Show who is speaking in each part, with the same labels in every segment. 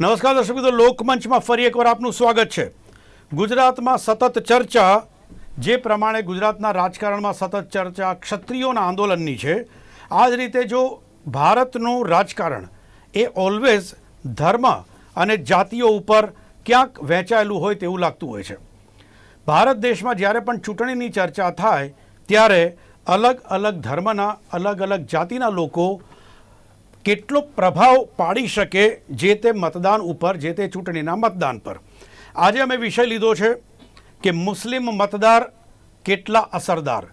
Speaker 1: નમસ્કાર દર્શક મિત્રો, લોકમંચમાં ફરી એકવાર આપનું સ્વાગત છે. ગુજરાતમાં સતત ચર્ચા, જે પ્રમાણે ગુજરાતના રાજકારણમાં સતત ચર્ચા ક્ષત્રિયોના આંદોલનની છે. આ જ રીતે જો ભારતનું રાજકારણ એ ઓલવેઝ ધર્મ અને જાતિઓ ઉપર ક્યાંક વહેંચાયેલું હોય તેવું લાગતું હોય છે. ભારત દેશમાં જ્યારે પણ ચૂંટણીની ચર્ચા થાય, ત્યારે અલગ અલગ ધર્મના અલગ અલગ જાતિના લોકો કેટલો પ્રભાવ પાડી શકે જે તે મતદાન ઉપર, જે તે ચૂંટણીના મતદાન પર? આજે અમે વિષય લીધો છે કે મુસ્લિમ મતદાર કેટલા અસરદાર?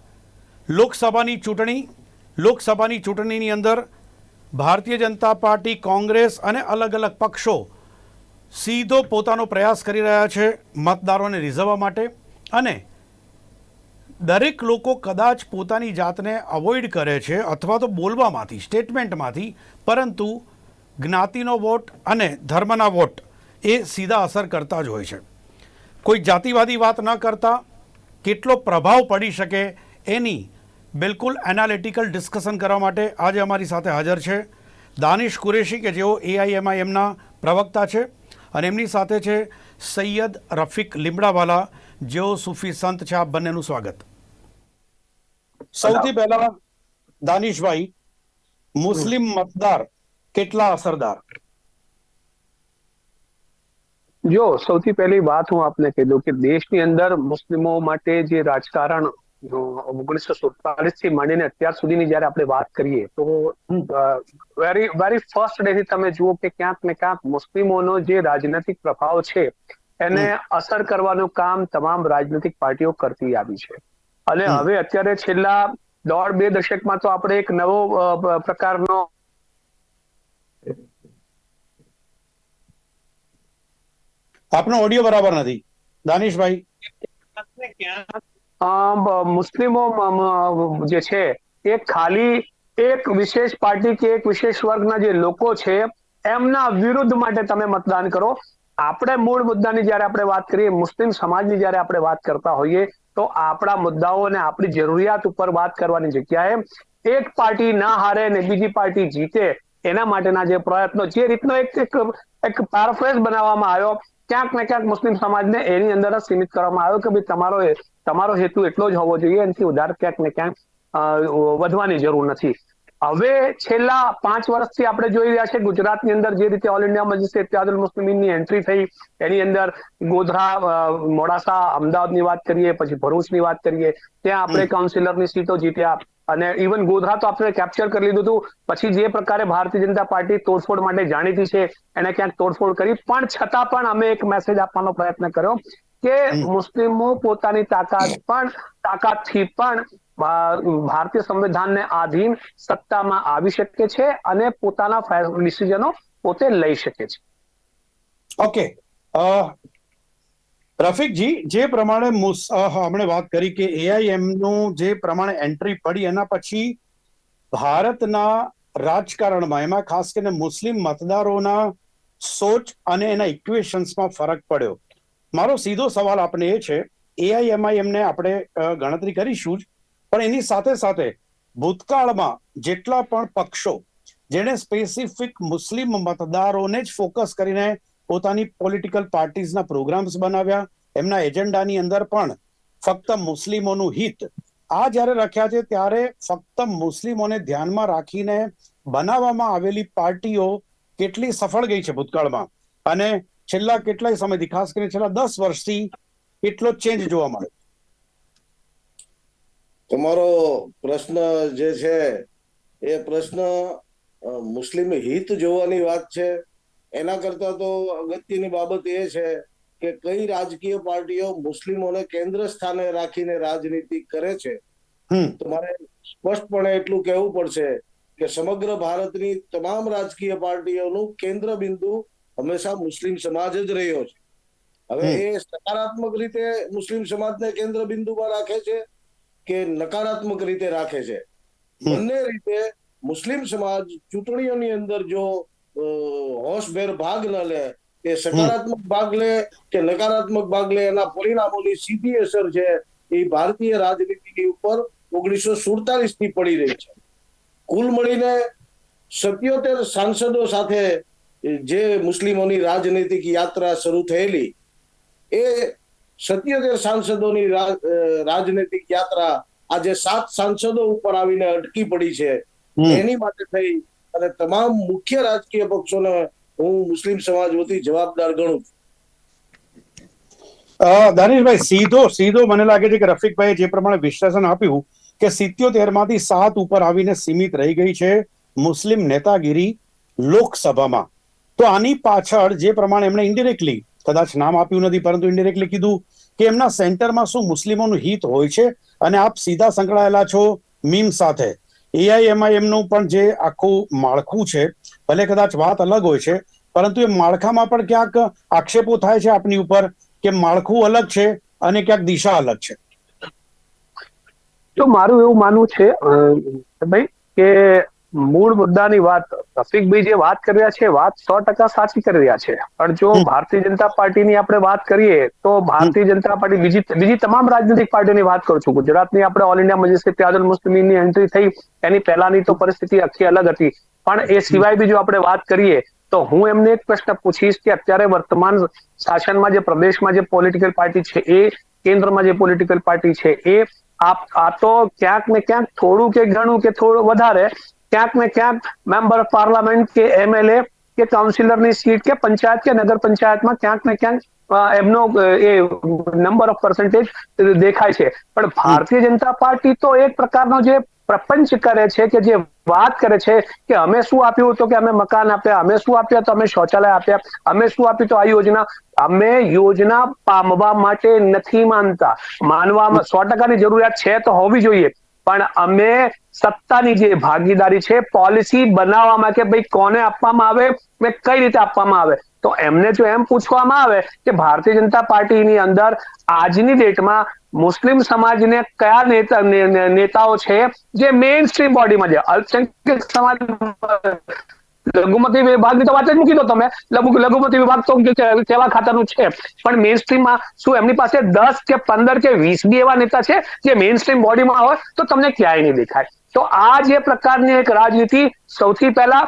Speaker 1: લોકસભાની ચૂંટણી, લોકસભાની ચૂંટણીની અંદર ભારતીય જનતા પાર્ટી, કોંગ્રેસ અને અલગ અલગ પક્ષો સીધો પોતાનો પ્રયાસ કરી રહ્યા છે મતદારોને રીઝવવા માટે અને દરેક લોકો કદાચ પોતાની જાતને અવોઇડ કરે છે અથવા તો બોલવામાંથી સ્ટેટમેન્ટમાંથી પરંતુ જ્ઞાતિનો વોટ અને ધર્મના વોટ એ સીધા અસર કરતા જ હોય છે. કોઈ જાતિવાદી વાત ન કરતા, કેટલો પ્રભાવ પડી શકે એની બિલકુલ એનાલિટિકલ ડિસ્કશન કરવા માટે આજે અમારી સાથે હાજર છે દાનિશ કુરેશી કે જેઓ એઆઈએમઆઈએમના પ્રવક્તા છે અને એમની સાથે છે સૈયદ રફીક લીમડાવાલા જેઓ સૂફી સંત છે. આપ બંનેનું સ્વાગત. સૌથી પહેલા દાનિશભાઈ મુસ્લિમ મતદાર કેટલા અસરદાર?
Speaker 2: જો સૌથી પહેલી વાત હું આપને કહી દઉં કે દેશની અંદર મુસ્લિમો માટે જે રાજકારણ ઓગણીસો સુડતાલીસથી માંડીને અત્યાર સુધીની જયારે આપણે વાત કરીએ તો વેરી વેરી ફર્સ્ટ ડે થી તમે જુઓ કે ક્યાંક ને ક્યાંક મુસ્લિમોનો જે રાજનૈતિક પ્રભાવ છે એને અસર કરવાનું કામ તમામ રાજનૈતિક પાર્ટીઓ કરતી આવી છે. અને હવે અત્યારે છેલ્લા દોઢ બે દશકમાં તો આપણે એક નવો પ્રકારનો
Speaker 1: આપનો ઓડિયો બરાબર નથી. દાનિશભાઈ.
Speaker 2: મુસ્લિમો જે છે એ ખાલી એક વિશેષ પાર્ટી કે એક વિશેષ વર્ગના જે લોકો છે એમના વિરુદ્ધ માટે તમે મતદાન કરો. આપણે મૂળ મુદ્દાની જ્યારે આપણે વાત કરીએ મુસ્લિમ સમાજની જ્યારે આપણે વાત કરતા હોઈએ તો આપણા મુદ્દાઓ અને આપણી જરૂરિયાત ઉપર વાત કરવાની જગ્યાએ એક પાર્ટી ના હારે ને બીજી પાર્ટી જીતે એના માટેના જે પ્રયત્નો, જે રીતનો એક એક એક પેરાફ્રેઝ બનાવવામાં આવ્યો, ક્યાંક ને ક્યાંક મુસ્લિમ સમાજને એની અંદર જ સીમિત કરવામાં આવ્યો કે ભાઈ તમારો તમારો હેતુ એટલો જ હોવો જોઈએ, એનાથી વધારે ક્યાંક ને ક્યાંક વધવાની જરૂર નથી. હવે છેલ્લા પાંચ વર્ષથી આપણે જોઈ રહ્યા છે ગુજરાતની અંદર જે રીતે ઓલ ઇન્ડિયા મજલિસ ઇત્યાદુલ મુસ્લિમીનની એન્ટ્રી થઈ એની અંદર ગોધરા મોડાસા અમદાવાદની વાત કરીએ પછી ભરૂચની વાત કરીએ ત્યાં આપણે કાઉન્સિલરની સીટો જીત્યા. અને ઇવન ગોધરા તો આપણે કેપ્ચર કરી લીધું હતું. પછી જે પ્રકારે ભારતીય જનતા પાર્ટી તોડફોડ માટે જાણીતી છે એને ક્યાંક તોડફોડ કરી. પણ છતાં પણ અમે એક મેસેજ આપવાનો પ્રયત્ન કર્યો કે મુસ્લિમો પોતાની તાકાત પણ તાકાતથી પણ ભારતીય સંવિધાનને આધીન સત્તામાં આવી શકે છે અને પોતાના ડિસિઝનો પોતે લઈ શકે છે.
Speaker 1: ઓકે રફિકજી, જે પ્રમાણે હમણે વાત કરી કે એઆઈએમનું જે પ્રમાણે એન્ટ્રી પડી, એના પછી ભારતના રાજકારણમાં, એમાં ખાસ કરીને મુસ્લિમ મતદારોના સોચ અને એના ઇક્વેશન્સમાં ફરક પડ્યો. મારો સીધો સવાલ આપણે એ છે એઆઈએમઆઈએમ ને આપણે ગણતરી કરીશું જ પણ એની સાથે સાથે ભૂતકાળમાં જેટલા પણ પક્ષો જેણે સ્પેસિફિક મુસ્લિમ મતદારોને જ ફોકસ કરીને પોતાની પોલિટિકલ પાર્ટીઝના પ્રોગ્રામ્સ બનાવ્યા, એમના એજન્ડાની અંદર પણ ફક્ત મુસ્લિમોનું હિત આ જ્યારે રાખ્યા છે, ત્યારે ફક્ત મુસ્લિમોને ધ્યાનમાં રાખીને બનાવવામાં આવેલી પાર્ટીઓ કેટલી સફળ ગઈ છે ભૂતકાળમાં. અને છેલ્લા કેટલાય સમયથી, ખાસ કરીને છેલ્લા દસ વર્ષથી કેટલો ચેન્જ જોવા મળે
Speaker 3: તમારો પ્રશ્ન જે છે એ પ્રશ્ન મુસ્લિમ હિત જોવાની વાત છે. એના કરતા તો અગત્યની બાબત એ છે કે કઈ રાજકીય પાર્ટીઓ મુસ્લિમોને કેન્દ્ર સ્થાને રાખીને રાજનીતિ કરે છે. તમારે સ્પષ્ટપણે એટલું કહેવું પડશે કે સમગ્ર ભારતની તમામ રાજકીય પાર્ટીઓનું કેન્દ્ર બિંદુ હંમેશા મુસ્લિમ સમાજ જ રહ્યો છે. હવે એ સકારાત્મક રીતે મુસ્લિમ સમાજને કેન્દ્ર બિંદુમાં રાખે છે કે નકારાત્મક રીતે રાખે છે. બંને રીતે મુસ્લિમ સમાજ ચૂંટણીઓની અંદર જો હોશભેર ભાગ ન લે એ સકારાત્મક ભાગ લે કે નકારાત્મક ભાગ લે એના પરિણામોની સીધી અસર છે એ ભારતીય રાજનીતિની ઉપર ઓગણીસો સુડતાલીસથી પડી રહી છે. કુલ મળીને સત્યોતેર સાંસદો સાથે જે મુસ્લિમોની રાજનૈતિક યાત્રા શરૂ થયેલી એ સત્યોતેર સાંસદોની રાજનૈતિક યાત્રા આજે સાત સાંસદો ઉપર આવીને અટકી પડી છે. એની માટે થઈ અને તમામ મુખ્ય રાજકીય પક્ષોને હું મુસ્લિમ સમાજ વતી જવાબદાર ગણું છું.
Speaker 1: દાનિશભાઈ સીધો સીધો મને લાગે છે કે રફીકભાઈ જે પ્રમાણે વિશ્લેષણ આપ્યું કે સિત્યોતેરમાંથી સાત ઉપર આવીને સીમિત રહી ગઈ છે મુસ્લિમ નેતાગીરી લોકસભામાં. તો આની પાછળ જે પ્રમાણે એમણે ઇન્ડિરેક્ટલી કદાચ નામ આપ્યું નથી પરંતુ ઇન્ડિરેક્ટલી કીધું કે એમના સેન્ટરમાં શું મુસ્લિમોનું હિત હોય છે અને આપ સીધા સંકળાયેલા છો મીમ સાથે. એઆઈએમઆઈએમનું પણ જે આખું માળખું છે, ભલે કદાચ વાત અલગ હોય છે, પરંતુ એ માળખામાં પણ ક્યાંક આક્ષેપો થાય છે આપની ઉપર કે માળખું અલગ છે અને ક્યાંક દિશા અલગ છે.
Speaker 2: તો મારું એવું માનવું છે ભાઈ, કે મૂળ મુદ્દાની વાત રફીકભાઈ જે વાત કરી રહ્યા છે વાત સો ટકા સાચી કરી રહ્યા છે. પણ જો ભારતીય જનતા પાર્ટીની આપણે વાત કરીએ તો ભારતીય જનતા પાર્ટી બીજી બીજી તમામ રાજનૈતિક પાર્ટીઓની વાત કરું છું. ગુજરાતની આપણે ઓલ ઇન્ડિયા મજલિસ ત્યાદુલ મુસ્લિમની એન્ટ્રી થઈ એની પહેલાની તો પરિસ્થિતિ આખી અલગ હતી. પણ એ સિવાય બી જો આપણે વાત કરીએ તો હું એમને એક પ્રશ્ન પૂછીશ કે અત્યારે વર્તમાન શાસનમાં જે પ્રદેશમાં જે પોલિટિકલ પાર્ટી છે એ કેન્દ્રમાં જે પોલિટિકલ પાર્ટી છે એ આ તો ક્યાંક ને ક્યાંક થોડું કે ઘણું કે થોડું વધારે ક્યાંક ને ક્યાંક મેમ્બર ઓફ પાર્લામેન્ટ કે એમએલએ કે કાઉન્સિલરની સીટ કે પંચાયત કે નગર પંચાયતમાં ક્યાંક ને ક્યાંક એમનો એ નંબર ઓફ પર્સન્ટેજ દેખાય છે પણ ભારતીય જનતા પાર્ટી તો એક પ્રકારનો જે પ્રપંચ કરે છે કે જે વાત કરે છે કે અમે શું આપ્યું તો કે અમે મકાન આપ્યા અમે શું આપ્યા તો અમે શૌચાલય આપ્યા અમે શું આપ્યું તો આ યોજના અમે યોજના પામવા માટે નથી માનતા. માનવામાં સો ટકાની જરૂરિયાત છે તો હોવી જોઈએ. પણ અમે સત્તાની જે ભાગીદારી છે પોલિસી બનાવવામાં કે ભાઈ કોને આપવામાં આવે ને કઈ રીતે આપવામાં આવે? તો એમને જો એમ પૂછવામાં આવે કે ભારતીય જનતા પાર્ટીની અંદર આજની ડેટમાં મુસ્લિમ સમાજને કયા નેતા નેતાઓ છે જે મેઇન સ્ટ્રીમ બોડીમાં છે? અલ્પસંખ્યક સમાજ, લઘુમતી વિભાગની તો વાત જ મૂકી દો તમે. લઘુ, લઘુમતી વિભાગ તો કેવા ખાતાનું છે. પણ મેઇન સ્ટ્રીમમાં શું એમની પાસે દસ કે પંદર કે વીસ બી એવા નેતા છે જે મેઇન સ્ટ્રીમ બોડીમાં હોય તો તમને ક્યાંય નહીં દેખાય. તો આ જે પ્રકારની એક રાજનીતિ સૌથી પહેલા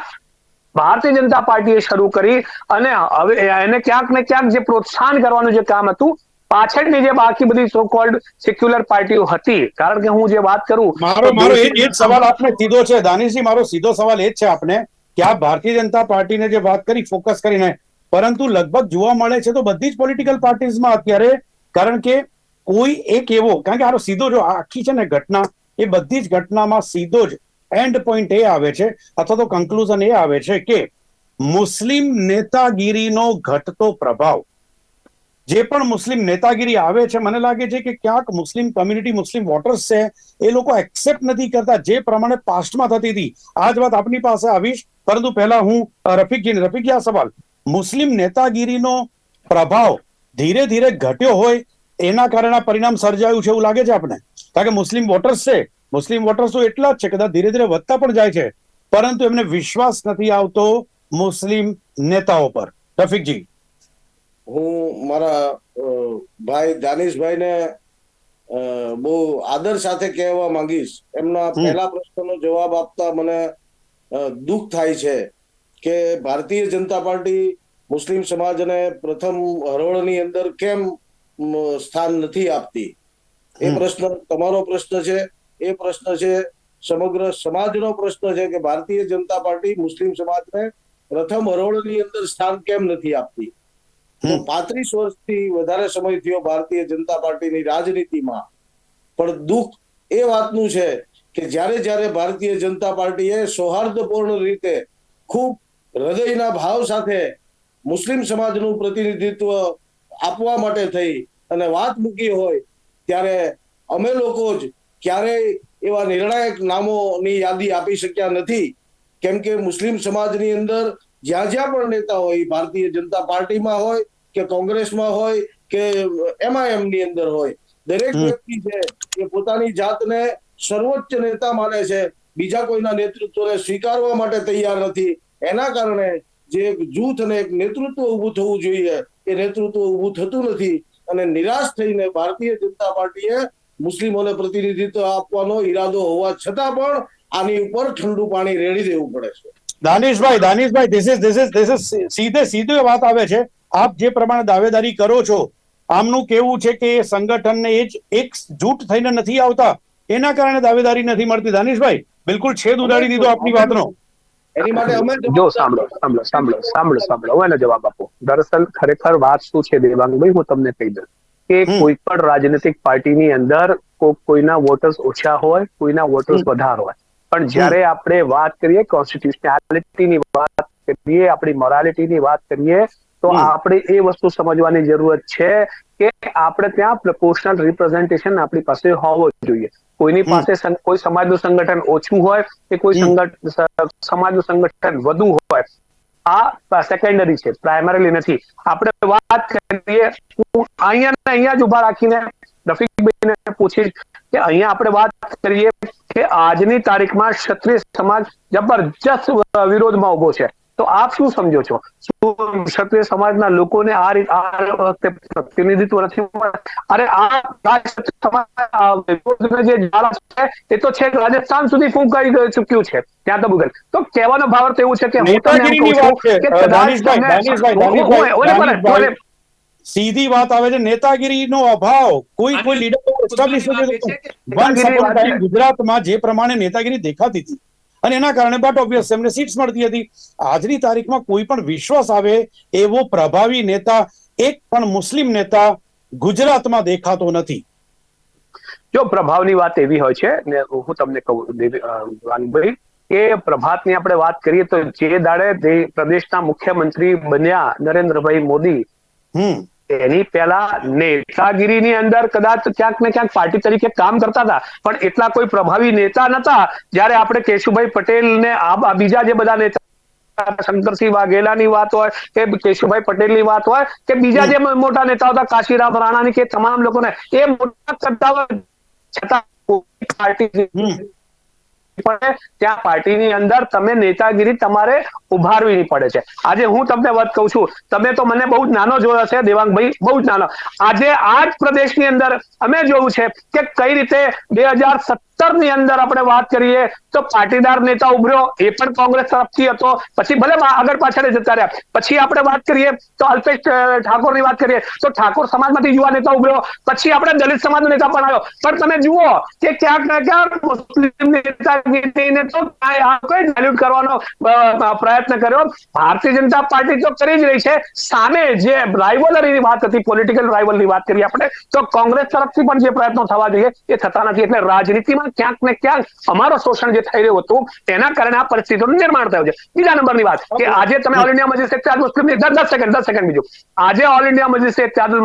Speaker 2: ભારતીય જનતા પાર્ટીએ શરૂ કરી અને હવે એને ક્યાંક ને ક્યાંક જે પ્રોત્સાહન કરવાનું જે કામ હતું પાછળની જે બાકી બધી સો કોલ્ડ સેક્યુલર પાર્ટીઓ હતી. કારણ કે હું જે વાત કરું
Speaker 1: મારો મારો એ જ સવાલ આપને સીધો છે. દાનિશજી મારો સીધો સવાલ એ જ છે આપને કે આ ભારતીય જનતા પાર્ટીને જે વાત કરી ફોકસ કરીને પરંતુ લગભગ જોવા મળે છે તો બધી જ પોલિટિકલ પાર્ટીઝમાં અત્યારે કારણ કે કોઈ એક એવો કારણ કે આનો સીધો જો આખી છે ને ઘટના એ બધી જ ઘટનામાં સીધો જ એન્ડ પોઈન્ટ એ આવે છે, અથવા તો કન્ક્લુઝન એ આવે છે કે મુસ્લિમ નેતાગીરીનો ઘટતો પ્રભાવ. જે પણ મુસ્લિમ નેતાગીરી આવે છે, મને લાગે છે કે ક્યાંક મુસ્લિમ કમ્યુનિટી મુસ્લિમ વોટર્સ છે, એ લોકો એક્સેપ્ટ નથી કરતા. જે પ્રમાણે પાસ્ટમાં થતી હતી. આ જ વાત આપની પાસે આવીશ. પરંતુ પહેલા હું રફીકજીને, રફીકજી, આ સવાલ. મુસ્લિમ નેતાગીરીનો પ્રભાવ ધીરે ધીરે ઘટ્યો હોય, એના કારણે પરિણામ સર્જાયું છે એવું લાગે છે આપને? કારણ કે મુસ્લિમ વોટર્સ છે. મુસ્લિમ વોટર્સો એટલા જ છે કદાચ ધીરે ધીરે વધતા પણ જાય છે. પરંતુ એમને વિશ્વાસ નથી આવતો મુસ્લિમ નેતાઓ પર. રફીકજી.
Speaker 3: હું મારા ભાઈ દાનિશભાઈને બહુ આદર સાથે કહેવા માંગીશ. એમના. પહેલા પ્રશ્નનો જવાબ આપતા મને દુઃખ થાય છે કે ભારતીય જનતા પાર્ટી મુસ્લિમ સમાજને પ્રથમ હરોળની અંદર કેમ સ્થાન નથી આપતી? એ પ્રશ્ન તમારો પ્રશ્ન છે એ પ્રશ્ન છે સમગ્ર સમાજનો પ્રશ્ન છે કે ભારતીય જનતા પાર્ટી મુસ્લિમ સમાજને પ્રથમ હરોળની અંદર સ્થાન કેમ નથી આપતી? તો પાંત્રીસ વર્ષથી વધારે સમય થયો ભારતીય જનતા પાર્ટીની રાજનીતિમાં. પણ દુઃખ એ વાતનું છે કે જ્યારે જ્યારે ભારતીય જનતા પાર્ટીએ સૌહાર્દપૂર્ણ રીતે ખૂબ હૃદયના ભાવ સાથે મુસ્લિમ સમાજનું પ્રતિનિધિત્વ આપવા માટે થઈ અને વાત મૂકી હોય ત્યારે અમે લોકો જ ક્યારેય એવા નિર્ણાયક નામોની યાદી આપી શક્યા નથી. કેમ કે મુસ્લિમ સમાજની અંદર જ્યાં જ્યાં પણ નેતા હોય ભારતીય જનતા પાર્ટીમાં હોય કે કોંગ્રેસમાં હોય કે એમઆઈએમની અંદર હોય દરેક વ્યક્તિ છે એ પોતાની જાતને સર્વોચ્ચ નેતા માને છે. બીજા કોઈના નેતૃત્વને સ્વીકારવા માટે તૈયાર નથી. એના કારણે જે એક જૂથ અને એક નેતૃત્વ ઊભું થવું જોઈએ એ નેતૃત્વ ઊભું થતું નથી. અને નિરાશ થઈને ભારતીય જનતા પાર્ટીએ મુસ્લિમોને પ્રતિનિધિત્વ આપવાનો ઈરાદો હોવા છતાં પણ આની ઉપર ઠંડુ પાણી રેડી દેવું પડે છે.
Speaker 1: દાનિશભાઈ દાનિશભાઈ this is this is this is સીધે સીધે વાત આવે છે. આપ જે પ્રમાણે દાવેદારી કરો છો, આમનું કેવું છે કે સંગઠનને એ જ એક જૂટ થઈને નથી આવતા? એના કારણે દાવેદારી નથી મળતી. દાનિશભાઈ, બિલકુલ છેદ ઉડાડી દીધો આપની વાતનો.
Speaker 3: એની માટે અમે
Speaker 2: જો સાંભળો સાંભળો સાંભળો સાંભળો સાંભળો. હું એનો જવાબ આપો. દરસલ ખરેખર વાત શું છે દેવાંગભાઈ હું તમને કહી દઉં કે કોઈ પણ રાજનીતિક પાર્ટીની અંદર કોઈના વોટર્સ ઓછા હોય કોઈના વોટર્સ. વધારે હોય. પણ જ્યારે આપણે વાત કરીએ કોન્સ્ટિટ્યુશનાલિટીની વાત કરીએ આપણી મોરાલિટીની વાત કરીએ તો આપણે એ વસ્તુ સમજવાની જરૂરત છે કે આપણે ત્યાં પ્રપોર્શનલ રિપ્રેઝન્ટેશન આપણી પાસે હોવો જોઈએ. કોઈની પાસે કોઈ સમાજનું સંગઠન ઓછું હોય કે કોઈ સમાજનું સંગઠન વધુ હોય આ સેકન્ડરી છે પ્રાઇમરીલી નથી. આપણે વાત કરીએ હું અહીંયા ને અહીંયા જ ઊભા રાખીને રફીકભાઈને પૂછીશ કે અહીંયા આપણે વાત કરીએ કે આજની તારીખમાં ક્ષત્રિય સમાજ જબરજસ્ત વિરોધમાં ઊભો છે. તો આપ શું સમજો છો? શું ક્ષત્રિય સમાજના લોકોને આ રીતે આ વખતે પ્રતિનિધિત્વ નથી અરે આ જે જ્વાળા છે એ તો છે રાજસ્થાન સુધી ફૂંકાઈ ચૂક્યું છે ત્યાં તો ભૂગલ તો કહેવાનો ભાવ તો એવું છે કે હું તમને એમ કહું છું કે કદાચ
Speaker 1: સીધી વાત આવે છે નેતાગીરીનો અભાવ. કોઈ કોઈ લીડર ગુજરાતમાં જે પ્રમાણે નેતાગીરી દેખાતી હતી. અને એના કારણે બટ ઓબ્વિયસ એમને સીટ્સ મળતી હતી. આજની તારીખમાં કોઈ પણ વિશ્વાસ આવે એવો પ્રભાવી નેતા એક પણ મુસ્લિમ નેતા ગુજરાતમાં દેખાતો નથી.
Speaker 2: જો પ્રભાવની વાત એવી હોય છે ને હું તમને કહું વાનભાઈ કે પ્રભાતની આપણે વાત કરીએ તો જે દાડે પ્રદેશના મુખ્યમંત્રી બન્યા નરેન્દ્રભાઈ મોદી
Speaker 1: હમ.
Speaker 2: એની પહેલા નેતાગીરીની અંદર કદાચ ક્યાંક ને ક્યાંક પાર્ટી તરીકે કામ કરતા હતા. પણ એટલા કોઈ પ્રભાવી નેતા નતા. જ્યારે આપણે કેશુભાઈ પટેલ ને આ બીજા જે બધા નેતા શંકરસિંહ વાઘેલાની વાત હોય કે કેશુભાઈ પટેલની વાત હોય કે બીજા જે મોટા નેતા હતા, કાશીરામ રાણાની કે તમામ લોકોને, એ મોટા કરતા હોય. છતાં પાર્ટી પડે, ત્યાં પાર્ટીની અંદર તમે નેતાગીરી તમારે ઉભારવી પડે છે. આજે હું તમને વાત કહું છું, તમે તો મને બહુ જ નાનો જોયો છે દેવાંગભાઈ, બહુ જ નાનો. આજે આ જ પ્રદેશની અંદર અમે જોયું છે કે કઈ રીતે બે હજાર સત્તરની અંદર આપણે વાત કરીએ તો પાટીદાર નેતા ઉભર્યો, એ પણ કોંગ્રેસ તરફથી હતો. પછી ભલે આગળ પાછળ જતા રહ્યા. પછી આપણે વાત કરીએ તો અલ્પેશ ઠાકોરની વાત કરીએ તો ઠાકોર સમાજમાંથી યુવા નેતા ઉભર્યો. પછી આપણે દલિત સમાજનો નેતા પણ આવ્યો. પણ તમે જુઓ કે ક્યાંક ને ક્યાંક મુસ્લિમ નેતાગીરીને તો આ કરવાનો પ્રયત્ન કર્યો. ભારતીય જનતા પાર્ટી તો કરી જ રહી છે. સામે જે રાઇવલરીની વાત હતી પોલિટિકલ રાઇવલની વાત કરીએ આપણે, તો કોંગ્રેસ તરફથી પણ જે પ્રયત્નો થવા જોઈએ, એ થતા નથી. એટલે રાજનીતિમાં ક્યાંક ને ક્યાંક અમારો શોષણ જે થઈ રહ્યું હતું એના કારણે આ પરિસ્થિતિનું નિર્માણ થયું છે. બીજા નંબરની વાત કે આજે તમે ઓલ ઇન્ડિયા મજલિસ ચાર્જ મુસ્લિમ દસ સેકન્ડ દસ સેકન્ડ બીજું. આજે ઓલ ઇન્ડિયા મજલિસ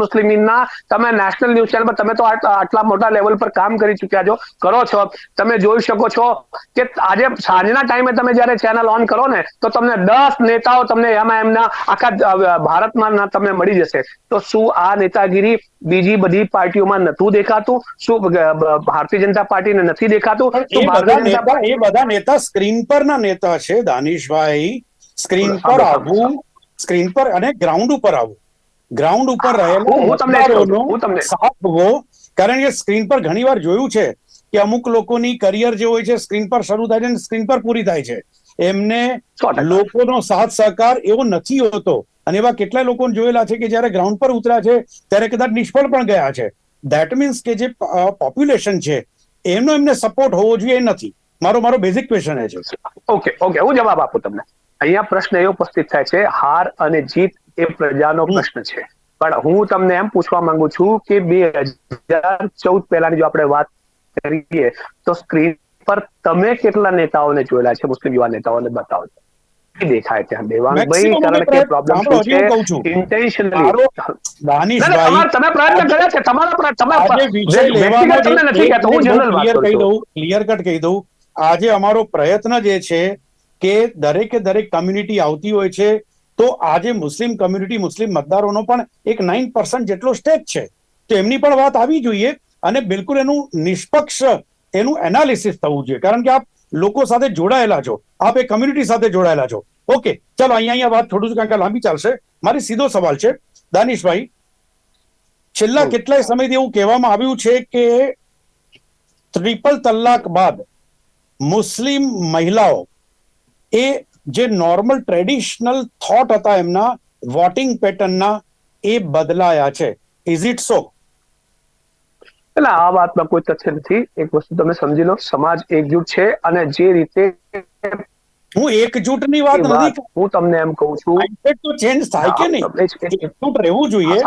Speaker 2: મુસ્લિમ ના તમે નેશનલ ન્યૂઝ ચેનલ પર તમે તો આટલા મોટા લેવલ પર કામ કરી ચુક્યા છો કરો છો. તમે જોઈ શકો છો કે આજે સાંજના ટાઈમે તમે જયારે ચેનલ ઓન કરો ને તો તમને દસ નેતાઓ તમને એમાં એમના આખા ભારતમાં તમને મળી જશે. તો શું આ નેતાગીરી બીજી બધી પાર્ટીઓમાં નતું દેખાતું? શું ભારતીય જનતા પાર્ટીને નથી દેખાતું
Speaker 1: એ
Speaker 2: તો
Speaker 1: બધા એ બધા નેતા સ્ક્રીન પરના નેતા છે દાનિશભાઈ. સ્ક્રીન પર આવવું સ્ક્રીન પર અને ગ્રાઉન્ડ ઉપર આવવું ગ્રાઉન્ડ ઉપર રહેલો હોવો કારણ કે સ્ક્રીન પર ઘણીવાર જોયું છે કે અમુક લોકોની કરિયર જે હોય છે સ્ક્રીન પર શરૂ થાય છે અને સ્ક્રીન પર પૂરી થાય છે. એમને લોકોનો સાથ સહકાર એવો નથી હોતો. અને એવા કેટલા લોકો જોયેલા છે કે જ્યારે ગ્રાઉન્ડ પર ઉતર્યા છે ત્યારે કદાચ નિષ્ફળ પણ ગયા છે. ધેટ મીન્સ કે જે પોપ્યુલેશન છે એનો એમને સપોર્ટ હોવો જોઈએ નથી. મારો મારો બેઝિક ક્વેશ્ચન એ છે.
Speaker 2: ઓકે ઓકે હું જવાબ આપું તમને. અહીંયા પ્રશ્ન એ ઉપસ્થિત થાય છે હાર અને જીત એ પ્રજાનો પ્રશ્ન છે. પણ હું તમને એમ પૂછવા માંગુ છું કે બે હજાર ચૌદ પહેલાની જો આપણે વાત કરીએ તો સ્ક્રીન પર તમે કેટલા નેતાઓને જોયેલા છે? મુસ્લિમ યુવા નેતાઓને બતાવો. દેખાય છે. દેવાંગભાઈ કારણ કે પ્રોબ્લેમ શું
Speaker 1: છું.
Speaker 2: ઇન્ટેન્શનલી
Speaker 1: દાનિશભાઈ
Speaker 2: તમે પ્રયત્ન કર્યા છે. તમારા તમે તમને નથી કહેતો. હું જનરલ વાત
Speaker 1: કહી દઉં ક્લિયર કટ કહી દઉં. આજે અમારો પ્રયત્ન જે છે કે દરેકે દરેક કમ્યુનિટી આવતી હોય છે તો આજે મુસ્લિમ કમ્યુનિટી મુસ્લિમ મતદારોનો પણ એક નાઇન પર્સન્ટ જેટલો સ્ટેક છે. તો એમની પણ વાત આવી જોઈએ અને બિલકુલ એનું નિષ્પક્ષ એનું એનાલિસિસ થવું જોઈએ. કારણ કે આપ લોકો સાથે જોડાયેલા છો. આપ એ કમ્યુનિટી સાથે જોડાયેલા છો. ઓકે ચાલો અહીંયા અહીંયા વાત થોડું કારણ કે લાંબી ચાલશે. મારી સીધો સવાલ છે. દાનિશભાઈ છેલ્લા કેટલાય સમયથી એવું કહેવામાં આવ્યું છે કે ટ્રિપલ તલાક બાદ મુસ્લિમ મહિલાઓ એ જે નોર્મલ ટ્રેડિશનલ થોટ હતા એમના વોટિંગ પેટર્નના એ બદલાયા છે. ઇઝ ઇટ સો
Speaker 2: એટલે આ વાતમાં કોઈ તથ્ય નથી. એક વસ્તુ તમે સમજી લો સમાજ એકજૂટ છે અને જે રીતે
Speaker 1: હું એકજૂટની વાત નથી
Speaker 2: હું તમને એમ કહું છું.
Speaker 1: માઇન્ડસેટ તો ચેન્જ થાય કે નહીં? એકજૂટ રહેવું જોઈએ.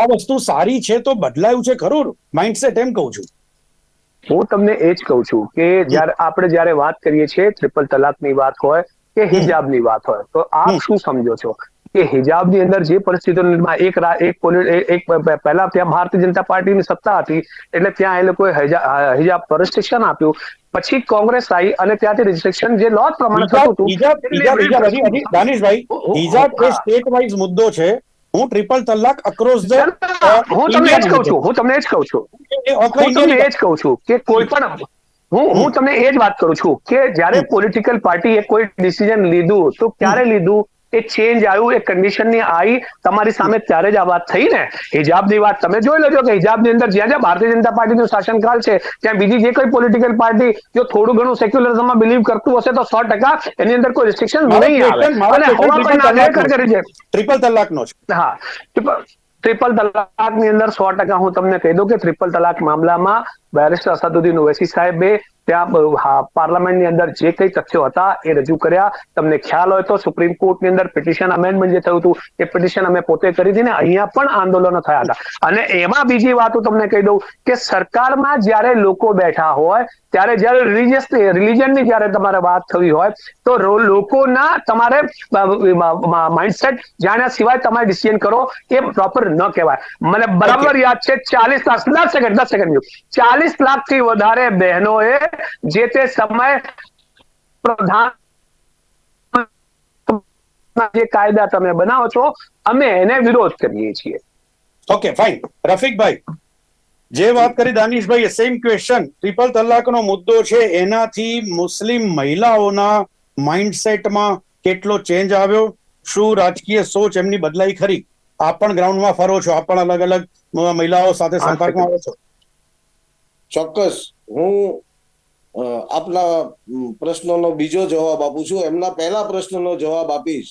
Speaker 1: આ વસ્તુ સારી છે તો બદલાયું છે ખરું? માઇન્ડસેટ એમ કહું છું.
Speaker 2: હું તમને એ જ કહું છું કે જ્યારે આપણે જ્યારે વાત કરીએ છીએ ટ્રિપલ તલાકની વાત હોય કે હિજાબની વાત હોય તો આપ શું સમજો છો? કે હિજાબની અંદર જે પરિસ્થિતિનું નિર્માણ એક એક એક પહેલા ત્યાં ભારતીય જનતા પાર્ટીની સત્તા હતી એટલે ત્યાં એ લોકોએ હિજા- હિજાબ પર રિસ્ટ્રિક્શન આપ્યું. પછી કોંગ્રેસ આવી અને ત્યાંથી રિસ્ટ્રિક્શન જે લો પ્રમાણે થતું હતું
Speaker 1: હિજાબ હિજાબ દાનિશભાઈ હિજાબ એ સ્ટેટ વાઇઝ મુદ્દો છે. હું ટ્રિપલ તલાક અક્રોસ ધ
Speaker 2: હું તમને એ જ કહું છું હું તમને એ જ કહું છું. હું તમને એ જ કહું છું કે કોઈ પણ હું હું તમને એ જ વાત કરું છું કે જ્યારે પોલિટિકલ પાર્ટીએ કોઈ ડિસિઝન લીધું તો ક્યારે લીધું? એ ચેન્જ આવ્યું એ કન્ડિશનની આવી તમારી સામે ત્યારે જ આ વાત થઈ ને. હિજાબની વાત તમે જોઈ લેજો કે હિજાબની અંદર જ્યાં જ્યાં ભારતીય જનતા પાર્ટીનું શાસનકાળ છે ત્યાં બીજી જે કોઈ પોલિટિકલ પાર્ટી જો થોડું ઘણું સેક્યુલરિઝમમાં બિલીવ કરતું હશે તો સો ટકા એની અંદર કોઈ રિસ્ટ્રિક્શન નહીં આવે.
Speaker 1: ટ્રિપલ તલાકનો છે.
Speaker 2: હા. ટ્રિપલ ટ્રિપલ તલાકની અંદર સો ટકા હું તમને કહી દઉં કે ટ્રિપલ તલાક મામલામાં બેરિસ્ટર અસાદુદ્દીન ઓવૈસી સાહેબે ત્યાં પાર્લામેન્ટની અંદર જે કઈ તથ્યો હતા એ રજૂ કર્યા. તમને ખ્યાલ હોય તો સુપ્રીમ કોર્ટની અંદર પિટિશન અમેન્ડમેન્ટ જે થયું હતું એ પિટિશન અમે પોતે કરી હતી ને અહીંયા પણ આંદોલનો થયા હતા. અને એમાં બીજી વાત હું તમને કહી દઉં કે સરકારમાં જ્યારે લોકો બેઠા હોય ત્યારે જ્યારે રિલિજિયસ રિલિજનની જ્યારે તમારે વાત થવી હોય તો લોકોના તમારે માઇન્ડસેટ જાણ્યા સિવાય તમારે ડિસિઝન કરો એ પ્રોપર ન કહેવાય. મને બરાબર યાદ છે ચાલીસ લાખ દસ સેકન્ડ દસ સેકન્ડ ચાલીસ લાખથી વધારે બહેનોએ જે તે સમય પ્રધાન જે કાયદા તમે બનાવો છો અમે એને વિરોધ કરીએ છીએ.
Speaker 1: ઓકે ફાઇન રફીકભાઈ જે વાત કરી દાનિશભાઈ સેમ ક્વેશ્ચન ટ્રિપલ તલાકનો મુદ્દો છે એનાથી મુસ્લિમ મહિલાઓના માઇન્ડસેટમાં કેટલો ચેન્જ આવ્યો? શું રાજકીય સોચ એમની બદલાઈ ખરી? આપ પણ ગ્રાઉન્ડમાં ફરો છો આપ પણ અલગ અલગ મહિલાઓ સાથે સંપર્કમાં આવો છો.
Speaker 3: ચોક્કસ. હું આપના પ્રશ્નનો બીજો જવાબ આપું છું. એમના પહેલા પ્રશ્નનો જવાબ આપીશ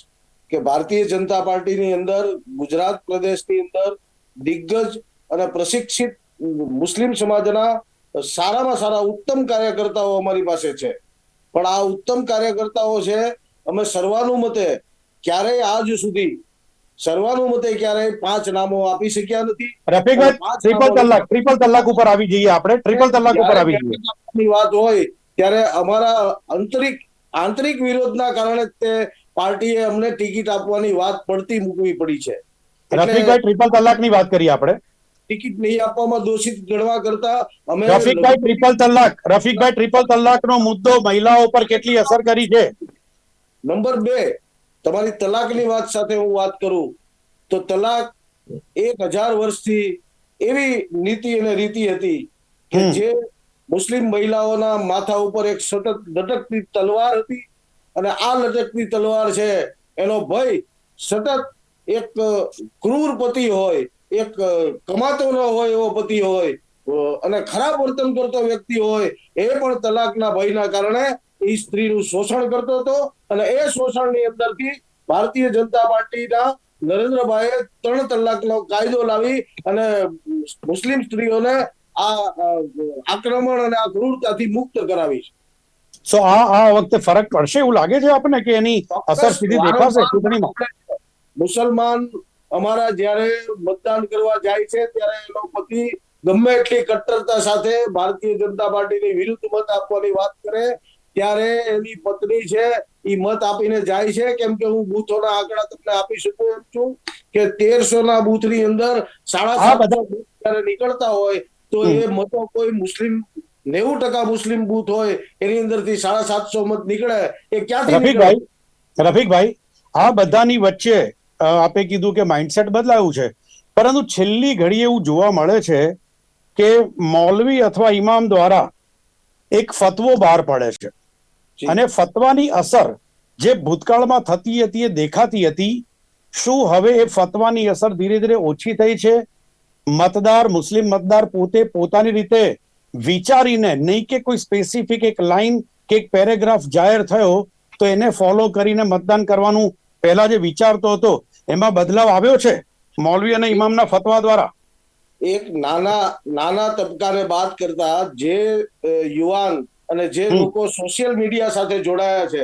Speaker 3: કે ભારતીય જનતા પાર્ટીની અંદર, ગુજરાત પ્રદેશની અંદર દિગ્ગજ અને પ્રશિક્ષિત મુસ્લિમ સમાજના સારામાં સારા ઉત્તમ કાર્યકર્તાઓ અમારી પાસે છે. પણ આ ઉત્તમ કાર્યકર્તાઓ છે, અમે સર્વાનુમતે ક્યારેય આજ સુધી સર્વાનુમતે ક્યારેય પાંચ નામો આપી શક્યા નથી.
Speaker 1: રફીકભાઈ ટ્રિપલ તલાક ટ્રિપલ તલાક ઉપર આવી જઈએ આપણે. ટ્રિપલ તલાક ઉપર આવી જઈએ.
Speaker 3: વાત હોય ત્યારે અમારા આંતરિક આંતરિક વિરોધના કારણે તે પાર્ટીએ અમને ટિકિટ આપવાની વાત પડતી મૂકવી પડી છે.
Speaker 1: રફીકભાઈ ટ્રિપલ તલાકની વાત કરીએ આપણે.
Speaker 3: ટિકિટ નહીં આપવામાં દોષિત ગણવા કરતા અમે
Speaker 1: રફીકભાઈ ટ્રિપલ તલાક. રફીકભાઈ ટ્રિપલ તલાકનો મુદ્દો મહિલાઓ પર કેટલી અસર કરી છે?
Speaker 3: નંબર બે તમારી તલાકની વાત સાથે હું વાત કરું તો તલાક એક હજાર વર્ષથી એવી નીતિ અને રીતિ હતી કે જે મુસ્લિમ મહિલાઓના માથા ઉપર એક સતત લટકતી તલવાર હતી અને આ લટકતી તલવાર છે એનો ભય સતત એક ક્રૂર પતિ હોય એક કમાતો ન હોય એવો પતિ હોય અને ખરાબ વર્તન કરતો વ્યક્તિ હોય એ પણ તલાકના ભયના કારણે એ સ્ત્રીનું શોષણ કરતો હતો અને એ શોષણની અંદરથી ભારતીય જનતા પાર્ટીના નરેન્દ્રભાઈએ ત્રણ તલાકનો કાયદો લાવી અને મુસ્લિમ સ્ત્રીઓને આ આક્રમણ અને આ ક્રૂરતાથી મુક્ત કરાવી છે.
Speaker 1: સો આ આ વખતે ફરક પડશે એવું લાગે છે આપણને કે એની અસર સીધી દેખાશે ચૂંટણીમાં?
Speaker 3: મુસલમાન અમારા જ્યારે મતદાન કરવા જાય છે ત્યારે એનો પતિ ગમે એટલી કટ્ટરતા સાથે ભારતીય જનતા પાર્ટીની વિરુદ્ધ મત આપવાની વાત કરે ત્યારે એની પત્ની છે એ મત આપીને જાય છે કેમ કે હું બૂથોના આંકડા તમને આપી શકું એમ છું કે તેરસો ના બૂથની અંદર સાડા
Speaker 1: બધા-
Speaker 3: બૂથ નીકળતા હોય તો એ મતો કોઈ મુસ્લિમ નેવું ટકા મુસ્લિમ બૂથ હોય એની અંદરથી સાડા સાતસો મત નીકળે એ ક્યાંથી
Speaker 1: રફીકભાઈ રફીકભાઈ આ બધાની વચ્ચે આપે કીધું કે માઇન્ડસેટ બદલાયું છે. પરંતુ છેલ્લી ઘડી એવું જોવા મળે છે કે મૌલવી અથવા ઇમામ દ્વારા એક ફતવો બહાર પડે છે. અને ફતવાની અસર જે ભૂતકાળમાં થતી હતી એ દેખાતી હતી. શું હવે એ ફતવાની અસર ધીરે ધીરે ઓછી થઈ છે? મતદાર મુસ્લિમ મતદાર પોતે પોતાની રીતે વિચારીને નહીં કે કોઈ સ્પેસિફિક એક લાઈન કે એક પેરેગ્રાફ જાહેર થયો તો એને ફોલો કરીને મતદાન કરવાનું પહેલા જે વિચારતો હતો એમાં બદલાવ આવ્યો છે? મૌલવી અને ઇમામના ફતવા દ્વારા.
Speaker 3: એક નાના નાના તબકાને બાદ કરતા જે યુવાન અને જે લોકો સોશિયલ મીડિયા સાથે જોડાયા છે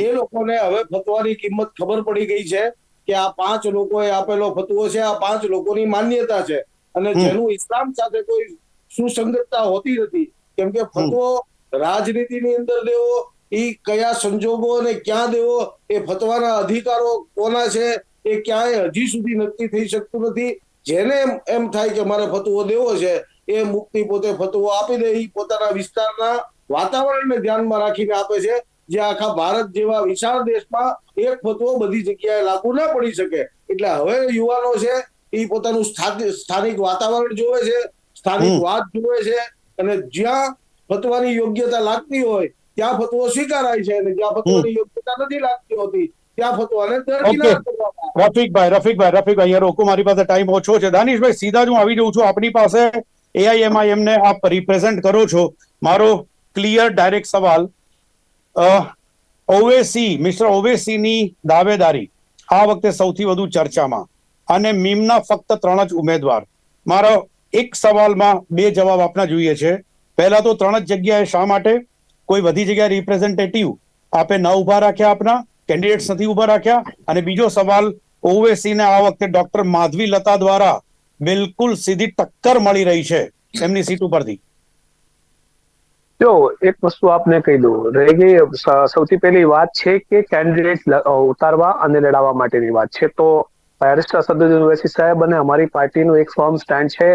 Speaker 3: એ લોકોને હવે ફતવાની કિંમત ખબર પડી ગઈ છે કે આ પાંચ લોકોએ આપેલો ફતવો છે આ પાંચ લોકોની માન્યતા છે. અને જેનું ઇસ્લામ સાથે કોઈ સુસંગતતા હોતી નથી. કેમ કે ફતવો રાજનીતિની અંદર દેવો એ કયા સંજોગો અને ક્યાં દેવો એ ફતવાના અધિકારો કોના છે એ ક્યાંય હજી સુધી નક્કી થઈ શકતું નથી. જેને એમ થાય કે મારે ફતવો દેવો છે એ મુક્તિ પોતે ફતવો આપી દે એ પોતાના વિસ્તારના વાતાવરણને ધ્યાનમાં રાખીને આપે છે જે આખા ભારત જેવા વિશાળ દેશમાં એક ફતવો બધી જગ્યાએ લાગુ ના પડી શકે. એટલે હવે યુવાનો છે એ પોતાનું સ્થાનિક વાતાવરણ જોવે છે સ્થાનિક વાત જોવે છે અને જ્યાં ફતવાની યોગ્યતા લાગતી હોય ત્યાં ફતવો સ્વીકારાય છે અને જ્યાં ફતવાની યોગ્યતા નથી લાગતી હોતી ત્યાં ફતવાને
Speaker 1: રફીકભાઈ રફીકભાઈ રફીકભાઈ રોકો મારી પાસે ટાઈમ ઓછો છે. દાનિશભાઈ સીધા જ હું આવી જઉં છું. આપણી પાસે એઆઈએમઆઈએમ ને આપ રિપ્રેઝેન્ટ કરો છો. મારો ક્લિયર ડાયરેક્ટ સવાલ. ઓવેસી, મિસ્ટર ઓવેસીની દાવેદારી આ વખતે સૌથી વધુ ચર્ચામાં અને મીમના ફક્ત ત્રણ જ ઉમેદવાર. મારો એક સવાલમાં બે જવાબ આપના જોઈએ છે. પહેલા તો ત્રણ જ જગ્યાએ શા માટે? કોઈ બધી જગ્યાએ રિપ્રેઝેન્ટેટિવ આપે ન ઊભા રાખ્યા આપના કેન્ડિડેટ્સ નથી ઊભા રાખ્યા. અને બીજો સવાલ ઓવેસી ને આ વખતે ડોક્ટર માધવી લતા દ્વારા બિલકુલ સીધી ટક્કર મળી રહી છે એમની સીટ ઉપરથી.
Speaker 2: જો, એક વસ્તુ આપને કહી દઉં. રહી ગઈ સૌથી પહેલી વાત છે કે કેન્ડિડેટ ઉતારવા અને લડાવવા માટેની વાત છે. તો બેરિસ્ટર સદુદ્દીન ઓવૈસી સાહેબ અને અમારી પાર્ટીનું એક ફર્મ સ્ટેન્ડ છે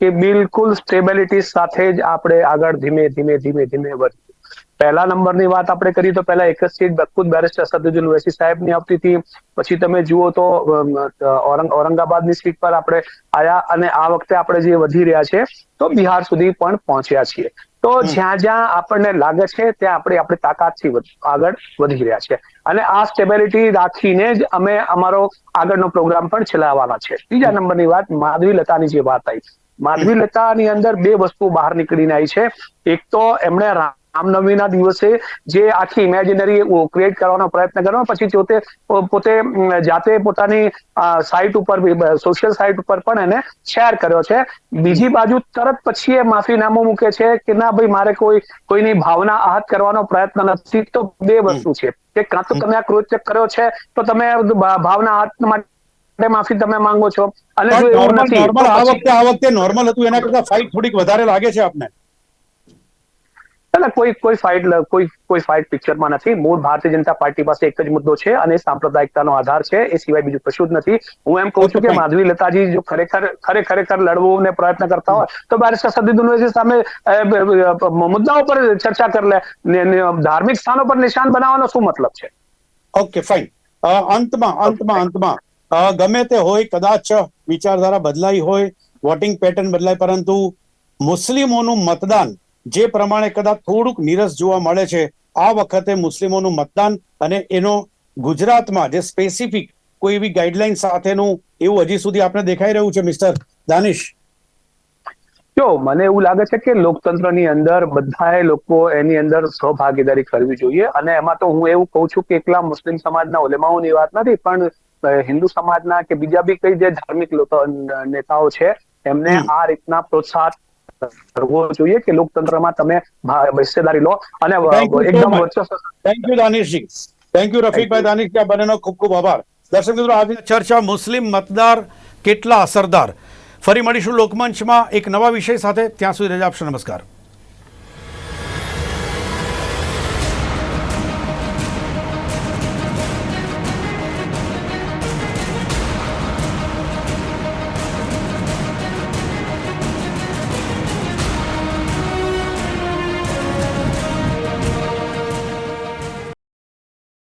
Speaker 2: કે બિલકુલ સ્ટેબિલિટી સાથે જ આપણે આગળ ધીમે ધીમે ધીમે ધીમે વધીએ. પહેલા નંબરની વાત આપણે કરીએ તો પહેલા એક જ સીટ ખુદ બેરિસ્ટર સદુદ્દીન ઓવૈસી સાહેબની આવતી હતી. પછી તમે જુઓ તો ઔરંગાબાદની સીટ પર આપણે આયા અને આ વખતે આપણે જે વધી રહ્યા છે તો બિહાર સુધી પણ પહોંચ્યા છીએ. તો જ્યાં જ્યાં આપણને લાગે છે ત્યાં આપણે આપણી તાકાતથી આગળ વધી રહ્યા છે. અને આ સ્ટેબિલિટી રાખીને જ અમે અમારો આગળનો પ્રોગ્રામ પણ ચલાવવાના છે. ત્રીજા નંબરની વાત માધવી લતાની જે વાત આવી માધવી લતાની અંદર બે વસ્તુ બહાર નીકળીને આવી છે. એક તો એમણે રામનવમીના દિવસે જે આખી ઇમેજિનરી ક્રિએટ કરવાનો પ્રયત્ન કર્યો પછી પોતે પોતે જાતે પોતાની સાઇટ ઉપર સોશિયલ સાઇટ ઉપર પણ એને શેર કર્યો છે. બીજી બાજુ તરત પછી એ માફીનામું મૂકે છે કે ના ભાઈ મારે કોઈ કોઈની ભાવના આહત કરવાનો પ્રયત્ન નથી. તો બે વસ્તુ છે. કે કાં તો તમે આ કૃત્ય કર્યો છે તો તમે ભાવના આહત માટે માફી તમે માંગો છો. અને જો એવું
Speaker 1: નોર્મલ
Speaker 2: નથી
Speaker 1: નોર્મલ આ વખતે આ વખતે નોર્મલ હતું એના કરતા ફાઇટ થોડીક વધારે લાગે છે આપને?
Speaker 2: એટલે કોઈ કોઈ ફાઇટ કોઈ કોઈ ફાઇટ પિક્ચરમાં નથી. મૂળ ભારતીય જનતા પાર્ટી પાસે એક જ મુદ્દો છે અને સાંપ્રદાયિકતાનો આધાર છે. એ સિવાય બીજું કશું જ નથી. હું એમ કહું છું કે માધવી લતાજી જો ખરેખર ખરે ખરેખર લડવો ને પ્રયત્ન કરતા હોય તો બારિસ્ટર સદુદ્દીન ઓવૈસી સામે મુદ્દાઓ પર ચર્ચા કરી લે. ધાર્મિક સ્થાનો પર નિશાન બનાવવાનો શું મતલબ છે?
Speaker 1: Okay fine. અંતમાં અંતમાં અંતમાં. ગમે તે હોય કદાચ વિચારધારા બદલાઈ હોય વોટિંગ પેટર્ન બદલાય પરંતુ મુસ્લિમોનું મતદાન જે પ્રમાણે કદાચ થોડુંક નીરસ જોવા મળે છે આ વખતે મુસ્લિમોનું મતદાન અને એનો ગુજરાતમાં જે સ્પેસિફિક કોઈ એવી ગાઈડલાઈન સાથેનું એવું હજી સુધી આપણે દેખાઈ રહ્યું છે મિસ્ટર દાનિશ?
Speaker 2: જો મને એવું લાગે છે કે લોકતંત્રની અંદર બધાએ લોકો એની અંદર સહભાગીદારી કરવી જોઈએ અને એમાં તો હું એવું કહું છું કે એકલા મુસ્લિમ સમાજના ઓલેમાઓની વાત નથી પણ હિન્દુ સમાજના કે બીજા બી કઈ જે ધાર્મિક નેતાઓ છે એમને આ રીતના પ્રોત્સાહન કરવો જોઈએ કે લોકતંત્રમાં તમે હિસ્સેદારી લો અને એકદમ વર્ચસ્વ
Speaker 1: thank you Danishji thank you Rafikbhai દાનિશજી આ બંનેનો ખૂબ ખૂબ આભાર. દર્શક મિત્રો આજની ચર્ચા મુસ્લિમ મતદાર કેટલા અસરદાર? ફરી મળીશું લોકમંચમાં એક નવા વિષય સાથે. ત્યાં સુધી રજા આપશો. નમસ્કાર.